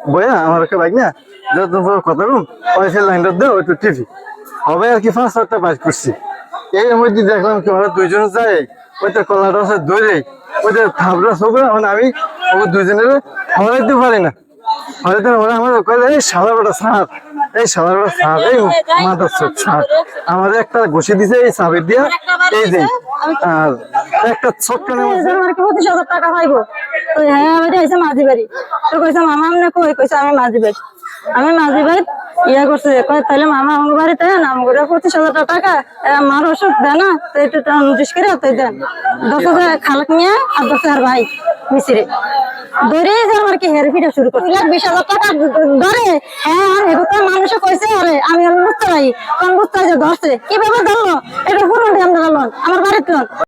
না বইয়া আমার একটা বাইক না যত কথা কম পয়সা লাইনটা দেও একটু টিভি হবে আর কি পাঁচ সাতটা বাইক করছি এর মধ্যে দেখলাম কি ওরা দুইজন যায় ওইটা কলাটা আছে ধরে ওইটা থাবড়া সবরা মানে আমি ওই দুইজনের হরাইতে পারি না। হরাইতে ওরা আমার কয়ে এই সাদা বড় সাপ এই সাদা বড় সাপ এই মাথা চোখ সাপ আমাদের একটা ঘষে দিছে এই সাপের দিয়া এই যে আর একটা ছোট্ট টাকা পাইবো? তো হ্যাঁ আমি যাইছে মাঝি বাড়ি। তো কইছে মামা আমনে কই? কইছে আমি মাঝি বাড়ি। আমি মাঝি বাড়ি ইয়া করছে কয় তাহলে মামা আমার বাড়িতে নাম করে পঁচিশ হাজার টাকা এরা মার ওষুধ দেয় না তো একটু নোটিশ করে তাই দেন। দশ হাজার খালাক মিয়া আর দশ হাজার ভাই মিশিরে ধরে আমার কি হের ফিটা শুরু করছে? লাখ বিশ হাজার টাকা ধরে? হ্যাঁ আর এগুলো মানুষে কইছে আরে আমি বুঝতে পারি কারণ বুঝতে ধরছে? কীভাবে ধরলো? এটা পুরো আমার বাড়িতে